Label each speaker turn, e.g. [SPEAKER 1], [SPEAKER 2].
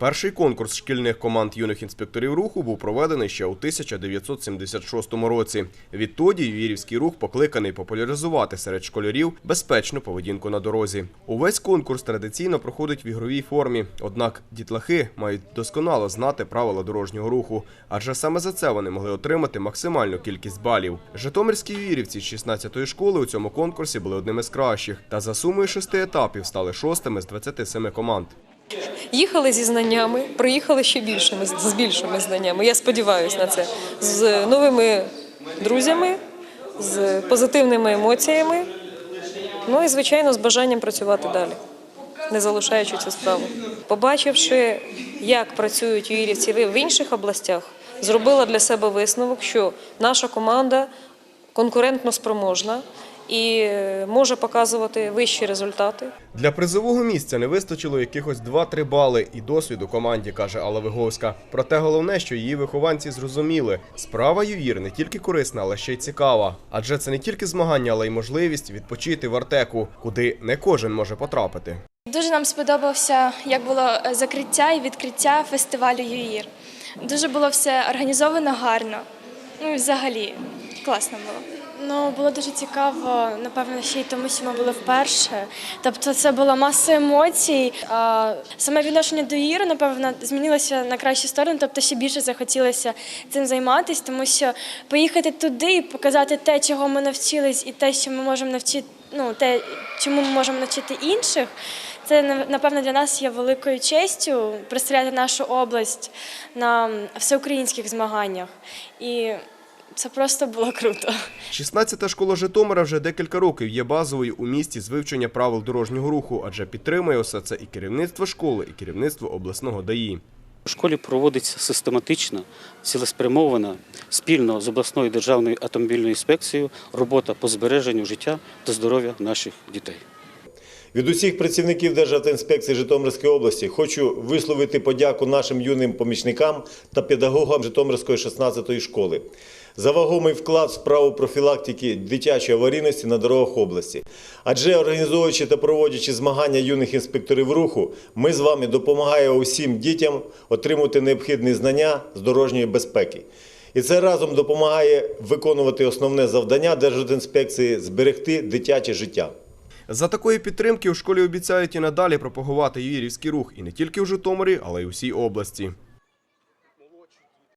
[SPEAKER 1] Перший конкурс шкільних команд юних інспекторів руху був проведений ще у 1976 році. Відтоді Ювірівський рух покликаний популяризувати серед школярів безпечну поведінку на дорозі. Увесь конкурс традиційно проходить в ігровій формі. Однак дітлахи мають досконало знати правила дорожнього руху, адже саме за це вони могли отримати максимальну кількість балів. Житомирські ювірівці з 16-ї школи у цьому конкурсі були одними з кращих, та за сумою шести етапів стали шостими з 27 команд.
[SPEAKER 2] Їхали зі знаннями, приїхали ще більшими з більшими знаннями. Я сподіваюся на це. З новими друзями, з позитивними емоціями. Ну і звичайно з бажанням працювати далі, не залишаючи цю справу. Побачивши, як працюють юрівці в інших областях, зробила для себе висновок, що наша команда конкурентно спроможна і е, може показувати вищі результати.
[SPEAKER 1] Для призового місця не вистачило якихось 2-3 бали і досвіду команді, каже Алла Виговська. Проте головне, що її вихованці зрозуміли, справа ювір не тільки корисна, але ще й цікава. Адже це не тільки змагання, але й можливість відпочити в Артеку, куди не кожен може потрапити.
[SPEAKER 3] Дуже нам сподобався, як було е, закриття і відкриття фестивалю ЮІР. Дуже було все організовано гарно. Ну і взагалі класно було.
[SPEAKER 4] Ну, було дуже цікаво, напевно, ще й тому, що ми були вперше. Тобто це була маса емоцій. А саме відношення до Іри, напевно, змінилося на кращу сторону, тобто ще більше захотілося цим займатися, тому що поїхати туди і показати те, чого ми навчились, і те, що ми можемо навчити, ну те, чому ми можемо навчити інших. Це напевно для нас є великою честю представляти нашу область на всеукраїнських змаганнях. І це просто було круто.
[SPEAKER 1] 16-та школа Житомира вже декілька років є базовою у місті з вивчення правил дорожнього руху, адже підтримує усе це і керівництво школи, і керівництво обласного ДАІ.
[SPEAKER 5] У школі проводиться систематична, цілеспрямована спільно з обласною державною автомобільною інспекцією робота по збереженню життя та здоров'я наших дітей.
[SPEAKER 6] Від усіх працівників Державтоінспекції Житомирської області хочу висловити подяку нашим юним помічникам та педагогам Житомирської 16-ї школи за вагомий вклад в справу профілактики дитячої аварійності на дорогах області. Адже організовуючи та проводячи змагання юних інспекторів руху, ми з вами допомагаємо усім дітям отримати необхідні знання з дорожньої безпеки. І це разом допомагає виконувати основне завдання Державтоінспекції – зберегти дитяче життя.
[SPEAKER 1] За такої підтримки у школі обіцяють і надалі пропагувати юрівський рух і не тільки в Житомирі, але й у всій області.